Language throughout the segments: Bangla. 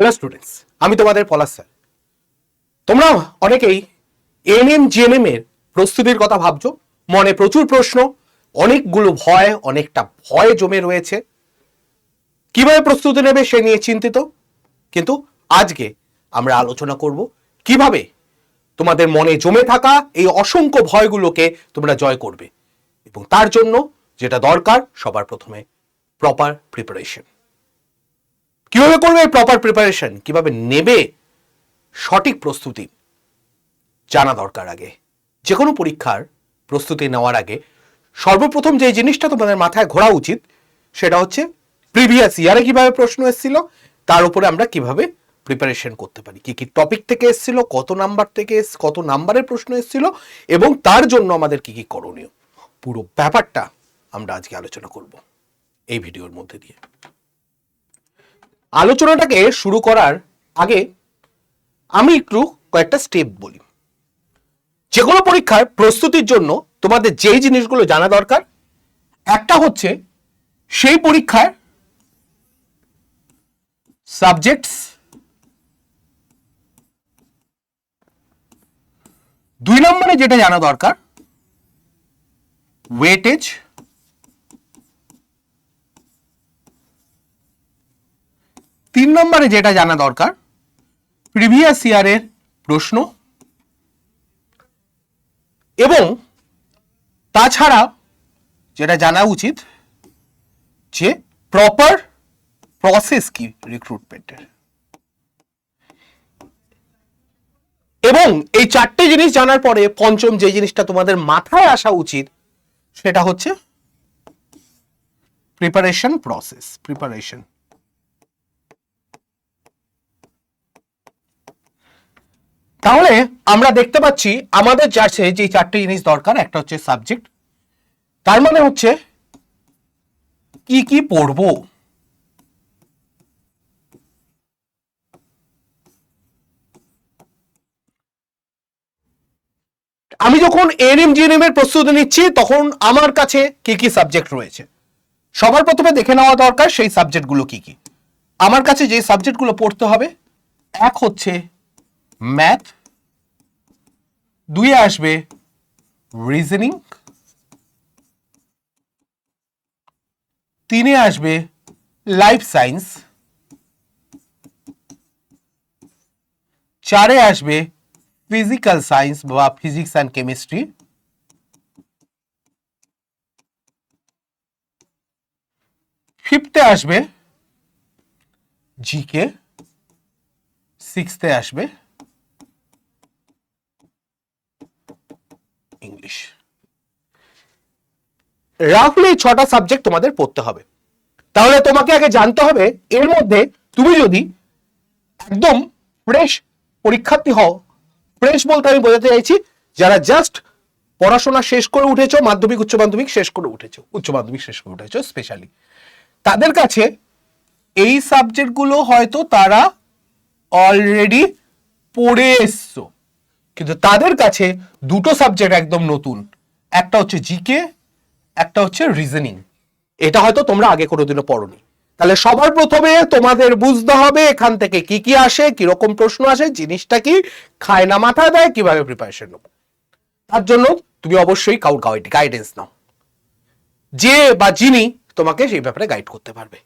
হ্যালো স্টুডেন্টস আমি তোমাদের পলাশ স্যার। তোমরা অনেকেই এনএম, জিএনএম এর প্রস্তুতির কথা ভাবছ। মনে প্রচুর প্রশ্ন, অনেকগুলো ভয়, অনেকটা ভয় জমে রয়েছে। কীভাবে প্রস্তুতি নেবে সে নিয়ে চিন্তিত। কিন্তু আজকে আমরা আলোচনা করব কীভাবে তোমাদের মনে জমে থাকা এই অসংখ্য ভয়গুলোকে তোমরা জয় করবে। এবং তার জন্য যেটা দরকার, সবার প্রথমে প্রপার প্রিপারেশন কীভাবে করবে প্রপার প্রিপারেশন কীভাবে নেবে? সঠিক প্রস্তুতি জানা দরকার আগে। যে কোনো পরীক্ষার প্রস্তুতি নেওয়ার আগে সর্বপ্রথম যে জিনিসটা তোমাদের মাথায় ঘোরা উচিত, সেটা হচ্ছে প্রিভিয়াস ইয়ারে কীভাবে প্রশ্ন এসেছিল, তার উপরে আমরা কীভাবে প্রিপারেশন করতে পারি। কি কি টপিক থেকে এসেছিল, কত নাম্বার থেকে কত নাম্বারের প্রশ্ন এসেছিল, এবং তার জন্য আমাদের কি কি করণীয়। পুরো ব্যাপারটা আমরা আজকে আলোচনা করব এই ভিডিওর মধ্যে দিয়ে। আলোচনাটাকে শুরু করার আগে আমি একটু কয়েকটা স্টেপ বলি। যে কোনো পরীক্ষার প্রস্তুতির জন্য তোমাদের যেই জিনিসগুলো জানা দরকার, একটা হচ্ছে সেই পরীক্ষার সাবজেক্টস দুই নম্বরে যেটা জানা দরকার ওয়েটেজ তিন নম্বরে যেটা জানা দরকার প্রিভিয়াস ইয়ারের প্রশ্ন এবং তাছাড়া যেটা জানা উচিত যে প্রপার প্রসেস কি রিক্রুটমেন্টের এবং এই চারটে জিনিস জানার পরে পঞ্চম যে জিনিসটা তোমাদের মাথায় আসা উচিত, সেটা হচ্ছে প্রিপারেশন প্রসেস প্রিপারেশন তাহলে আমরা দেখতে পাচ্ছি আমাদের যাচ্ছে যে চারটে জিনিস দরকার, একটা হচ্ছে সাবজেক্ট, তার মানে হচ্ছে কি কি পড়ব? আমি যখন এনএম জিএনএম এর প্রস্তুতি নিচ্ছি, তখন আমার কাছে কি কি সাবজেক্ট রয়েছে? সবার প্রথমে দেখে নেওয়া দরকার সেই সাবজেক্টগুলো কি কি। আমার কাছে যে সাবজেক্টগুলো পড়তে হবে, এক হচ্ছে ম্যাথ দুইয়ে আসবে রিজনিং তিনে আসবে লাইফ সায়েন্স চারে আসবে ফিজিক্যাল সায়েন্স বা ফিজিক্স অ্যান্ড কেমিস্ট্রি ফিফথে আসবে জিকে সিক্সথে আসবে ইংলিশ রাফলি ছটা সাবজেক্ট তোমাদের পড়তে হবে। তাহলে তোমাকে আগে জানতে হবে, এর মধ্যে তুমি যদি একদম ফ্রেশ পরীক্ষার্থী হও ফ্রেশ বলতে আমি বোঝাতে চাইছি, যারা জাস্ট পড়াশোনা শেষ করে উঠেছো, মাধ্যমিক, উচ্চ মাধ্যমিক শেষ করে উঠেছো, উচ্চ মাধ্যমিক শেষ করে উঠেছো স্পেশালি তাদের কাছে এই সাবজেক্টগুলো হয়তো তারা অলরেডি পড়ে এসছো। কিন্তু তাদের কাছে দুটো সাবজেক্ট একদম নতুন। একটা হচ্ছে জিকে একটা হচ্ছে রিজনিং এটা হয়তো তোমরা আগে কোনোদিনও পড়োনি। তাহলে সবার প্রথমে তোমাদের বুঝতে হবে এখান থেকে কি কি আসে, কীরকম প্রশ্ন আসে, জিনিসটা কি, খায় না মাথা দেয়, কীভাবে প্রিপারেশন নেব। তার জন্য তুমি অবশ্যই কাউর গাইডেন্স নাও। যে বা যিনি তোমাকে সেই ব্যাপারে গাইড করতে পারবে।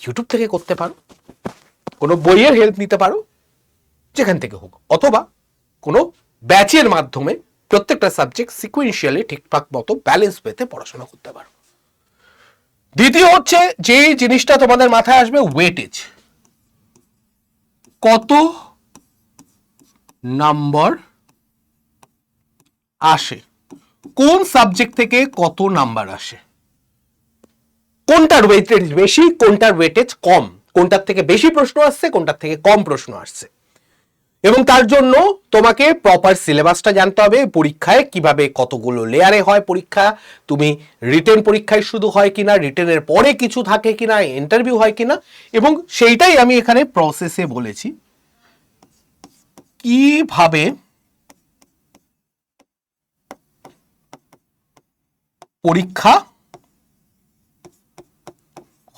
ইউটিউব থেকে করতে পারো, কোনো বইয়ের হেল্প নিতে পারো, যেখান থেকে হোক, অথবা কোনো ব্যাচের মাধ্যমে প্রত্যেকটা সাবজেক্ট সিকুয়েন্সিয়ালি ঠিকঠাক মতো ব্যালেন্স পেতে পড়াশোনা করতে পারো। দ্বিতীয় হচ্ছে যে জিনিসটা তোমাদের মাথায় আসবে ওয়েটেজ কত নাম্বার আসে? কোন সাবজেক্ট থেকে কত নাম্বার আসে? কোনটার ওয়েটেজ বেশি, কোনটার ওয়েটেজ কম? কোনটার থেকে বেশি প্রশ্ন আসছে, কোনটার থেকে কম প্রশ্ন আসছে? এবং তার জন্য তোমাকে প্রপার সিলেবাসটা জানতে হবে, পরীক্ষায় কীভাবে কতগুলো লেয়ারে হয় পরীক্ষা, তুমি রিটেন পরীক্ষায় শুধু হয় কিনা রিটেনের পরে কিছু থাকে কিনা ইন্টারভিউ হয় কিনা, এবং সেইটাই আমি এখানে প্রসেসে বলেছি। কীভাবে পরীক্ষা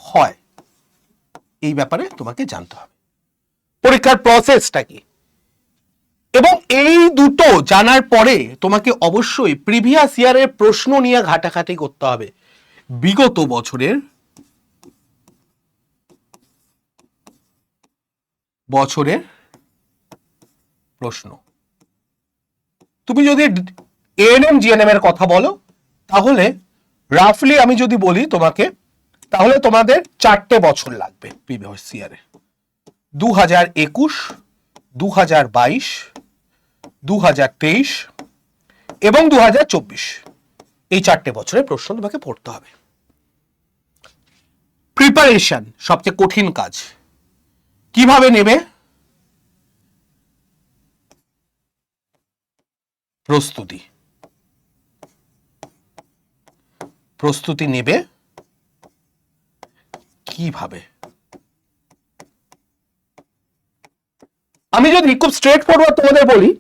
হয়, এই ব্যাপারে তোমাকে জানতে হবে। পরীক্ষার প্রসেসটা কি? এবং এই দুটো জানার পরে তোমাকে অবশ্যই প্রিভিয়াস ইয়ারের প্রশ্ন নিয়ে ঘাটাঘাটি করতে হবে। বিগত বছরের বছরের প্রশ্ন। তুমি যদি এএনএম জিএনএম এর কথা বলো, তাহলে রাফলি আমি যদি বলি তোমাকে, তাহলে তোমাদের চারটে বছর লাগবে প্রিভিয়াস ইয়ারে দু হাজার একুশ দু হাজার বাইশ দু হাজার তেইশ এবং দু হাজার চব্বিশ। এই চারটে বছরের প্রশ্ন তোমাকে পড়তে হবে। প্রিপারেশন সবচেয়ে কঠিন কাজ। কীভাবে নেবে? প্রস্তুতি। প্রস্তুতি নেবে কীভাবে? আমি যদি খুব স্ট্রেট ফরওয়ার্ড তোমাদের বলি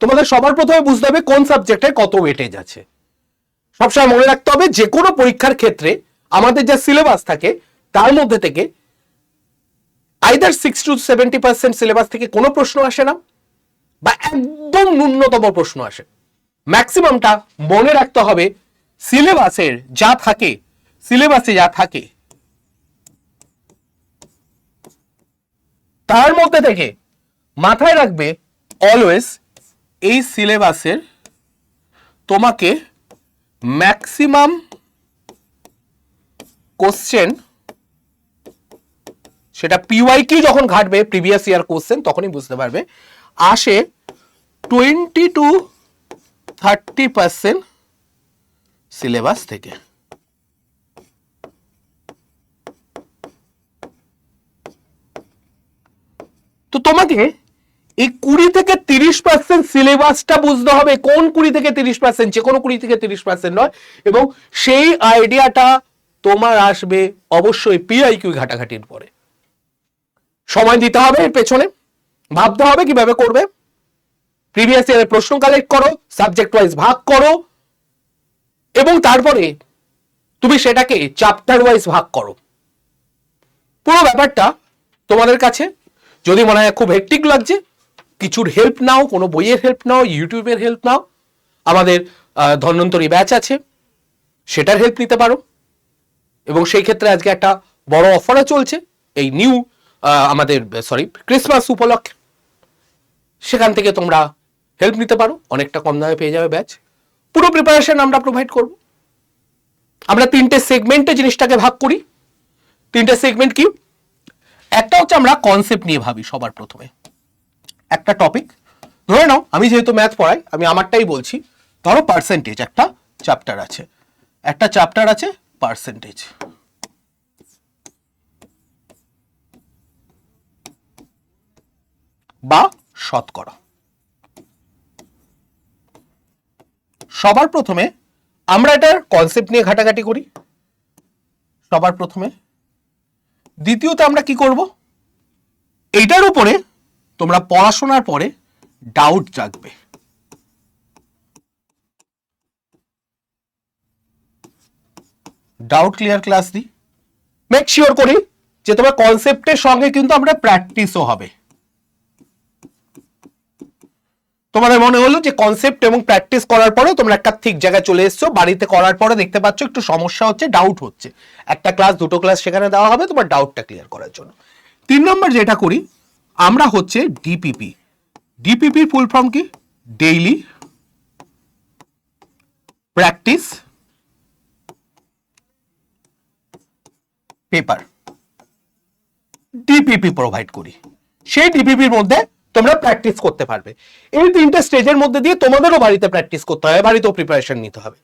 তোমাদের সবার প্রথমে বুঝতে হবে কোন সাবজেক্টে কত ওয়েটেজ আছে। সবসময় মনে রাখতে হবে যে কোনো পরীক্ষার ক্ষেত্রে আমাদের যা সিলেবাস থাকে, তার মধ্যে থেকে either six to seventy percent syllabus থেকে কোনো প্রশ্ন আসে না, বা একদম ন্যূনতম প্রশ্ন আসে। ম্যাক্সিমামটা মনে রাখতে হবে সিলেবাসের যা থাকে সিলেবাসে যা থাকে, তার মধ্যে থেকে মাথায় রাখবে অলওয়েজ এই সিলেবাসের তোমাকে ম্যাক্সিমাম কোশ্চেন সেটা পিওয়াই কি যখন ঘাটবে প্রিভিয়াস ইয়ার কোশ্চেন তখনই বুঝতে পারবে। আসে twenty to thirty percent syllabus থেকে। তো তোমাকে এই কুড়ি থেকে তিরিশ পার্সেন্ট সিলেবাসটা বুঝতে হবে। কোন কুড়ি থেকে তিরিশ পার্সেন্ট যে কোনো কুড়ি থেকে তিরিশ পার্সেন্ট নয়। এবং সেই আইডিয়াটা তোমার আসবে অবশ্যই পিআইকিউ ঘাটাঘাটির পরে। সময় দিতে হবে এর পেছনে। ভাবতে হবে কীভাবে করবে। প্রিভিয়াস ইয়ারের প্রশ্ন কালেক্ট করো সাবজেক্ট ওয়াইজ ভাগ করো। এবং তারপরে তুমি সেটাকে চ্যাপ্টার ওয়াইজ ভাগ করো। পুরো ব্যাপারটা তোমাদের কাছে। যদি মনে হয় খুব হেক্টিক লাগছে কিছুর হেল্প নাও কোনো বইয়ের হেল্প নাও ইউটিউবের হেল্প নাও। আমাদের আহ, ধন্বন্তরী ব্যাচ আছে সেটার হেল্প নিতে পারো। এবং সেই ক্ষেত্রে আজকে একটা বড় অফারও চলছে এই নিউ আমাদের সরি ক্রিসমাস উপলক্ষে। সেখান থেকে তোমরা হেল্প নিতে পারো অনেকটা কম দামে পেয়ে যাবে ব্যাচ পুরো প্রিপারেশন আমরা প্রোভাইড করব। আমরা তিনটে সেগমেন্টে জিনিসটাকে ভাগ করি। তিনটে সেগমেন্ট কি? একটা হচ্ছে আমরা কনসেপ্ট নিয়ে ভাবি সবার প্রথমে। একটা টপিক ধরে নাও, আমি যেহেতু ম্যাথ পড়াই, আমি আমারটাই বলছি। ধরো পার্সেন্টেজ একটা চ্যাপ্টার আছে। একটা চ্যাপ্টার আছে পার্সেন্টেজ বা শতকরা। সবার প্রথমে আমরা এটার কনসেপ্ট নিয়ে ঘাটাঘাটি করি। সবার প্রথমে। দ্বিতীয়ত আমরা কি করব? এইটার উপরে তোমরা পড়াশোনার পরে ডাউট জাগবে। ডাউট ক্লিয়ার ক্লাস দিই মেক শিওর করি যে তোমার কনসেপ্টের সঙ্গে কিন্তু আমরা প্র্যাকটিসও হবে। তোমাদের মনে হলো যে কনসেপ্ট এবং প্র্যাকটিস করার পরে তোমরা একটা ঠিক জায়গায় চলে এসছো, বাড়িতে করার পরে দেখতে পাচ্ছ একটু সমস্যা হচ্ছে ডাউট হচ্ছে। একটা ক্লাস দুটো ক্লাস সেখানে দেওয়া হবে তোমার ডাউটটা ক্লিয়ার করার জন্য। তিন নম্বর যেটা করি আমরা হচ্ছে ডিপিপি ডিপিপি ফুল ফর্ম কি? Daily practice paper DPP provide করি। সেই ডিপিপির মধ্যে তোমরা প্র্যাকটিস করতে পারবে। এই তিনটে স্টেজের মধ্যে দিয়ে তোমাদেরও বাড়িতে প্র্যাকটিস করতে হবে, বাড়িতেও প্রিপারেশন নিতে হবে।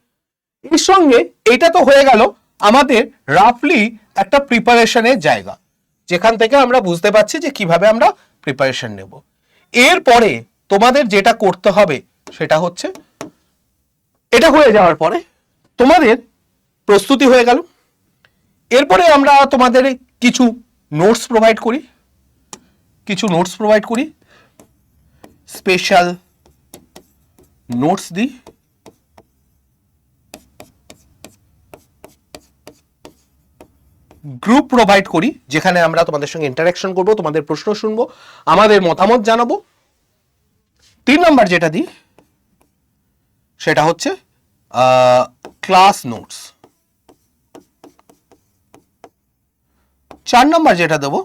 এর সঙ্গে এটা তো হয়ে গেল আমাদের রাফলি একটা প্রিপারেশনের জায়গা। যেখান থেকে আমরা বুঝতে পারছি যে কীভাবে আমরা প্রিপারেশন নেব। এরপরে তোমাদের যেটা করতে হবে সেটা হচ্ছে, এটা হয়ে যাওয়ার পরে তোমাদের প্রস্তুতি হয়ে গেল। এরপরে আমরা তোমাদের কিছু নোটস প্রোভাইড করি। কিছু নোটস প্রোভাইড করি। স্পেশাল নোটস দিই। গ্রুপ প্রোভাইড করি, যেখানে আমরা তোমাদের সঙ্গে ইন্টারাকশন করব, তোমাদের প্রশ্ন শুনব, আমাদের মতামত জানাব। তিন নাম্বার যেটা দিই, সেটা হচ্ছে ক্লাস নোটস চার নাম্বার যেটা দেবো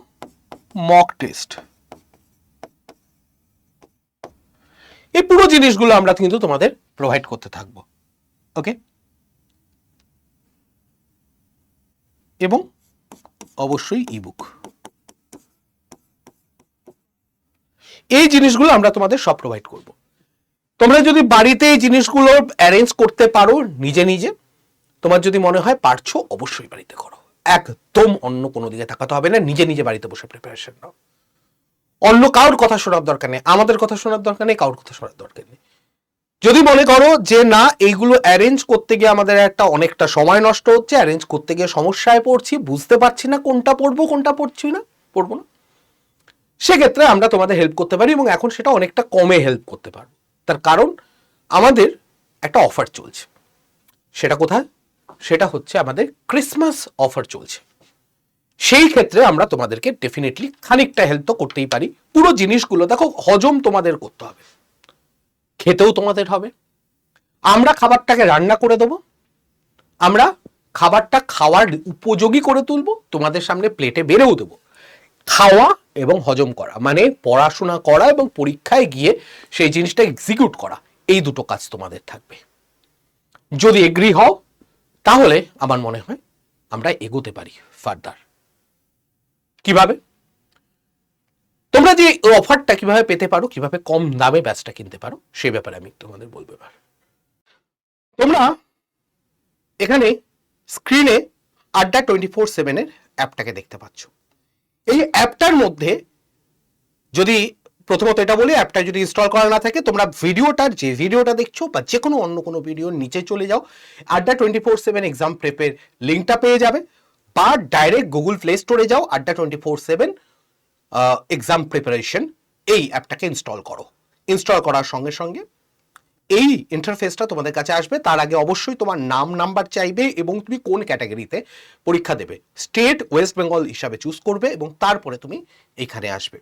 মক টেস্ট এই পুরো জিনিসগুলো আমরা কিন্তু তোমাদের প্রোভাইড করতে থাকব ওকে এবং অবশ্যই ইবুক এই জিনিসগুলো আমরা তোমাদের সব প্রোভাইড করব। তোমরা যদি বাড়িতে এই জিনিসগুলো অ্যারেঞ্জ করতে পারো নিজে নিজে, তোমার যদি মনে হয় পারছ অবশ্যই বাড়িতে করো। একদম অন্য কোনো দিকে তাকাতে হবে না, নিজে নিজে বাড়িতে বসে প্রিপারেশন নাও। অন্য কারোর কথা শোনার দরকার নেই, আমাদের কথা শোনার দরকার নেই, কারোর কথা শোনার দরকার নেই। যদি মনে করো যে না, এইগুলো অ্যারেঞ্জ করতে গিয়ে আমাদের একটা অনেকটা সময় নষ্ট হচ্ছে অ্যারেঞ্জ করতে গিয়ে সমস্যায় পড়ছি, বুঝতে পারছি না কোনটা পড়ব, কোনটা পড়ছি না, পড়ব না। সেক্ষেত্রে আমরা তোমাদের হেল্প করতে পারি এবং এখন সেটা অনেকটা কমে হেল্প করতে পারব। তার কারণ আমাদের একটা অফার চলছে। সেটা কোথায়? সেটা হচ্ছে আমাদের ক্রিসমাস অফার চলছে। সেই ক্ষেত্রে আমরা তোমাদেরকে ডেফিনেটলি খানিকটা হেল্প তো করতেই পারি। পুরো জিনিসগুলো, দেখো, হজম তোমাদের করতে হবে। খেতেও তোমাদের হবে। আমরা খাবারটাকে রান্না করে দেবো। আমরা খাবারটা খাওয়ার উপযোগী করে তুলবো। তোমাদের সামনে প্লেটে বেড়েও দেবো। খাওয়া এবং হজম করা মানে পড়াশোনা করা এবং পরীক্ষায় গিয়ে সেই জিনিসটা এক্সিকিউট করা, এই দুটো কাজ তোমাদের থাকবে। যদি এগ্রি হও, তাহলে আমার মনে হয় আমরা এগোতে পারি ফার্দার কীভাবে? তোমরা যে অফারটা কীভাবে পেতে পারো, কীভাবে কম দামে ব্যাচটা কিনতে পারো, সে ব্যাপারে আমি তোমাদের বলব এবার। তোমরা এখানে স্ক্রিনে আড্ডা টোয়েন্টি ফোর সেভেনের অ্যাপটাকে দেখতে পাচ্ছ। এই অ্যাপটার মধ্যে যদি প্রথমত এটা বলি, অ্যাপটা যদি ইনস্টল করা না থাকে, তোমরা ভিডিওটার যে ভিডিওটা দেখছ বা যে কোনো অন্য কোনো ভিডিওর নিচে চলে যাও, Adda twenty four seven exam প্রেপের লিঙ্কটা পেয়ে যাবে, বা ডাইরেক্ট গুগল প্লে স্টোরে যাও, Adda twenty four seven exam preparation এই অ্যাপটাকে ইনস্টল করো। ইনস্টল করার সঙ্গে সঙ্গে এই ইন্টারফেসটা তোমাদের কাছে আসবে। তার আগে অবশ্যই তোমার নাম নাম্বার চাইবে এবং তুমি কোন ক্যাটাগরিতে পরীক্ষা দেবে। স্টেট ওয়েস্ট বেঙ্গল হিসাবে চুজ করবে এবং তারপরে তুমি এখানে আসবে।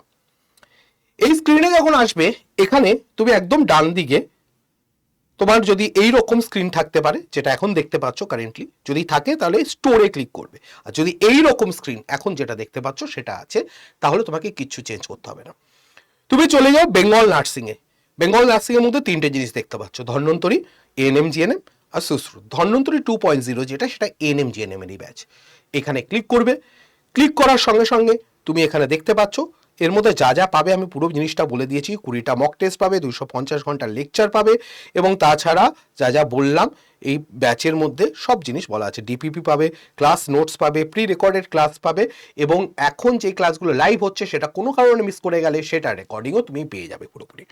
এই স্ক্রিনে যখন আসবে, এখানে তুমি একদম ডান দিকে তোমার যদি এই রকম স্ক্রিন থাকতে পারে, যেটা এখন দেখতে পাচ্ছ কারেন্টলি যদি থাকে তাহলে স্টোরে ক্লিক করবে। আর যদি এই রকম স্ক্রিন এখন যেটা দেখতে পাচ্ছ সেটা আছে, তাহলে তোমাকে কিচ্ছু চেঞ্জ করতে হবে না। তুমি চলে যাও বেঙ্গল নার্সিংয়ে বেঙ্গল নার্সিংয়ের মধ্যে তিনটে জিনিস দেখতে পাচ্ছ। ধন্বন্তরী এএনএম জিএনএম আর Sushruta Dhanvantari two point zero যেটা, সেটা এএনএম জিএনএম এরই ব্যাচ এখানে ক্লিক করবে। ক্লিক করার সঙ্গে সঙ্গে তুমি এখানে দেখতে পাচ্ছ এর মধ্যে যা যা পাবে আমি পুরো জিনিসটা বলে দিয়েছি, কুড়িটা মক টেস্ট পাবে, দুশো পঞ্চাশ ঘণ্টার লেকচার পাবে, এবং তাছাড়া যা যা বললাম, এই ব্যাচের মধ্যে সব জিনিস বলা আছে। ডিপিপি পাবে ক্লাস নোটস পাবে প্রি রেকর্ডেড ক্লাস পাবে, এবং এখন যে ক্লাসগুলো লাইভ হচ্ছে সেটা কোনো কারণে মিস করে গেলে সেটা রেকর্ডিংও তুমি পেয়ে যাবে পুরোপুরি।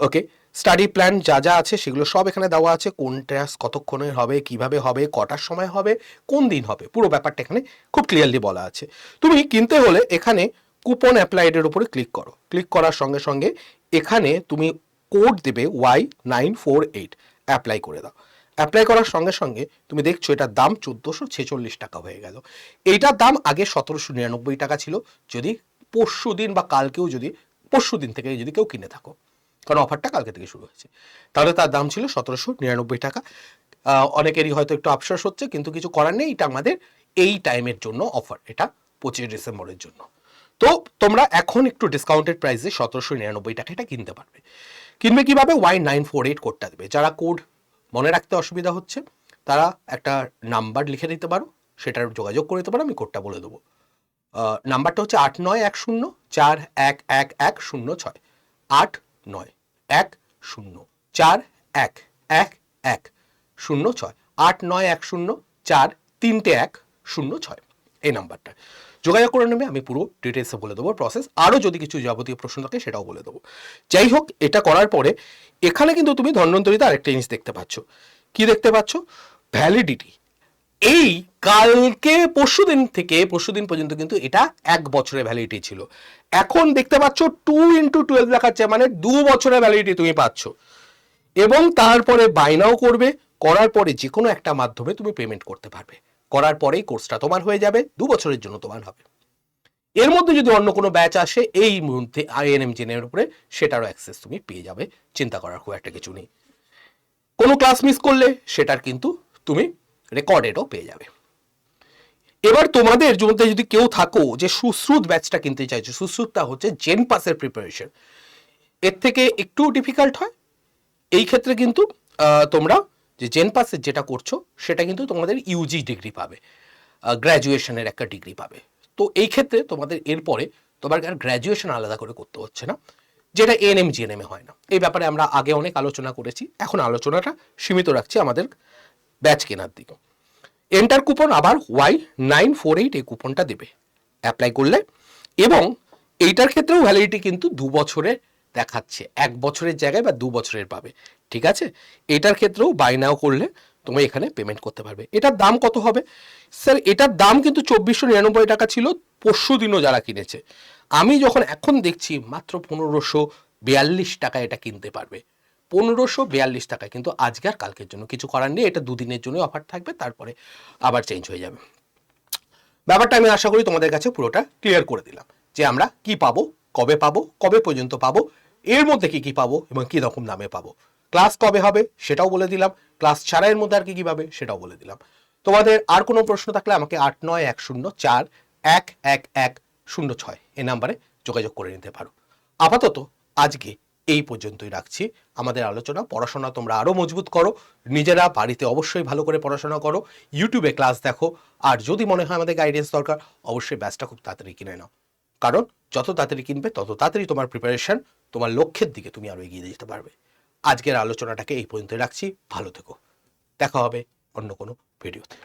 ওকে স্টাডি প্ল্যান যা যা আছে সেগুলো সব এখানে দেওয়া আছে, কোন ক্লাস কতক্ষণের হবে, কীভাবে হবে, কটার সময় হবে, কোন দিন হবে, পুরো ব্যাপারটা এখানে খুব ক্লিয়ারলি বলা আছে। তুমি কিনতে হলে এখানে কুপন অ্যাপ্লাইডের উপরে ক্লিক করো। ক্লিক করার সঙ্গে সঙ্গে এখানে তুমি কোড দেবে Y nine four eight apply করে দাও। অ্যাপ্লাই করার সঙ্গে সঙ্গে তুমি দেখছ এটার দাম চোদ্দোশো ছেচল্লিশ টাকা হয়ে গেল। এইটার দাম আগে সতেরোশো নিরানব্বই টাকা ছিল। যদি পরশু দিন বা কালকেও যদি, পরশু দিন থেকে যদি কেউ কিনে থাকো। কারণ অফারটা কালকে থেকে শুরু হয়েছে। তাহলে তার দাম ছিল সতেরোশো নিরানব্বই টাকা। অনেকেরই হয়তো একটু আফসোস হচ্ছে, কিন্তু কিছু করার নেই। এটা আমাদের এই টাইমের জন্য অফার এটা পঁচিশে ডিসেম্বরের জন্য। তো তোমরা এখন একটু ডিসকাউন্টেড প্রাইসে সতেরোশো নিরানব্বই টাকা এটা কিনতে পারবে। কিনবে কীভাবে? ওয়াই নাইন ফোর এইট কোডটা দেবে। যারা কোড মনে রাখতে অসুবিধা হচ্ছে, তারা একটা নাম্বার লিখে দিতে পারো, সেটার যোগাযোগ করে দিতে পারো, আমি কোডটা বলে দেবো। নাম্বারটা হচ্ছে আট নয় এক শূন্য, চার এক এক এক শূন্য ছয়। আট নয় এক শূন্য, চার এক এক এক শূন্য ছয়। আট নয় এক শূন্য, চার তিনটে এক শূন্য ছয়। এই নাম্বারটা যোগাযোগ করে নেবে, আমি পুরো ডিটেলসে বলে দেবো প্রসেস আরও যদি কিছু যাবতীয় প্রশ্ন থাকে সেটাও বলে দেবো। যাই হোক, এটা করার পরে এখানে কিন্তু তুমি ধন্বন্তরীতে আরেকটা জিনিস দেখতে পাচ্ছ। কি দেখতে পাচ্ছ? ভ্যালিডিটি এই কালকে পরশুদিন থেকে, পরশুদিন পর্যন্ত কিন্তু এটা এক বছরের ভ্যালিডিটি ছিল। এখন দেখতে পাচ্ছ টু ইন্টু টুয়েলভ দেখাচ্ছে মানে দু বছরের ভ্যালিডিটি তুমি পাচ্ছ। এবং তারপরে বাইনাও করবে, করার পরে যে কোনো একটা মাধ্যমে তুমি পেমেন্ট করতে পারবে। করার পরেই কোর্সটা তোমার হয়ে যাবে, দু বছরের জন্য তোমার হবে। এর মধ্যে যদি অন্য কোনো ব্যাচ আসে, এই মুহূর্তে আইএনএম জেনের উপরে সেটারও অ্যাক্সেস তুমি পেয়ে যাবে, চিন্তা করার খুব একটা কিছু নেই। কোনো ক্লাস মিস করলে সেটার কিন্তু তুমি রেকর্ডেডও পেয়ে যাবে। এবার তোমাদের মধ্যে যদি কেউ থাকো যে সুশ্রুত ব্যাচটা কিনতে চাইছো, সুশ্রুতটা হচ্ছে জেন পাসের প্রিপারেশন এর থেকে একটু ডিফিকাল্ট হয়। এই ক্ষেত্রে কিন্তু তোমরা যে জেন পাসের যেটা করছ, সেটা কিন্তু তোমাদের ইউজি ডিগ্রি পাবে গ্র্যাজুয়েশনের একটা ডিগ্রি পাবে। তো এই ক্ষেত্রে তোমাদের এরপরে তোমার আর গ্র্যাজুয়েশন আলাদা করে করতে হচ্ছে না, যেটা জিএনএম এ হয় না। এই ব্যাপারে আমরা আগে অনেক আলোচনা করেছি, এখন আলোচনাটা সীমিত রাখছি আমাদের ব্যাচ কেনার দিকে। এন্টার কুপন আবার ওয়াই নাইন ফোর এইট এই কুপনটা দেবে অ্যাপ্লাই করলে। এবং এইটার ক্ষেত্রেও ভ্যালিডিটি কিন্তু দু বছরের দেখাচ্ছে। এক বছরের জায়গায় বা দু বছরের পাবে। ঠিক আছে? এটার ক্ষেত্রেও বাই নাও করলে তুমি এখানে পেমেন্ট করতে পারবে। এটার দাম কত হবে? স্যার এটার দাম কিন্তু চব্বিশশো নিরানব্বই টাকা ছিল, পরশু দিনও যারা কিনেছে। আমি যখন এখন দেখছি মাত্র পনেরোশো বিয়াল্লিশ টাকা এটা কিনতে পারবে। পনেরোশো বিয়াল্লিশ টাকা কিন্তু আজকে আর কালকের জন্য কিছু করার নেই। এটা দুদিনের জন্য অফার থাকবে, তারপরে আবার চেঞ্জ হয়ে যাবে। ব্যাপারটা আমি আশা করি তোমাদের কাছে পুরোটা ক্লিয়ার করে দিলাম যে আমরা কি পাবো, কবে পাবো, কবে পর্যন্ত পাবো এর মধ্যে কি কি পাবো এবং কি রকম দামে পাবো? ক্লাস কবে হবে সেটাও বলে দিলাম। ক্লাস ছাড়া এর মধ্যে আর কি কি পাবে সেটাও বলে দিলাম। তোমাদের আর কোনো প্রশ্ন থাকলে আমাকে আট নয় এক শূন্য চার এক এক এক শূন্য ছয় এই নাম্বারে যোগাযোগ করে নিতে পারো। আপাতত আজকে এই পর্যন্তই রাখছি। আমাদের আলোচনা, পড়াশোনা তোমরা আরও মজবুত করো। নিজেরা বাড়িতে অবশ্যই ভালো করে পড়াশোনা করো। ইউটিউবে ক্লাস দেখো। আর যদি মনে হয় আমাদের গাইডেন্স দরকার, অবশ্যই ব্যাচটা খুব তাড়াতাড়ি কিনে নাও। কারণ যত তাড়াতাড়ি কিনবে, তত তাড়াতাড়ি তোমার প্রিপারেশন তোমার লক্ষ্যের দিকে তুমি আরও এগিয়ে যেতে পারবে। আজকের আলোচনাটাকে এই পর্যন্ত রাখছি। ভালো থেকো। দেখা হবে অন্য কোনো ভিডিওতে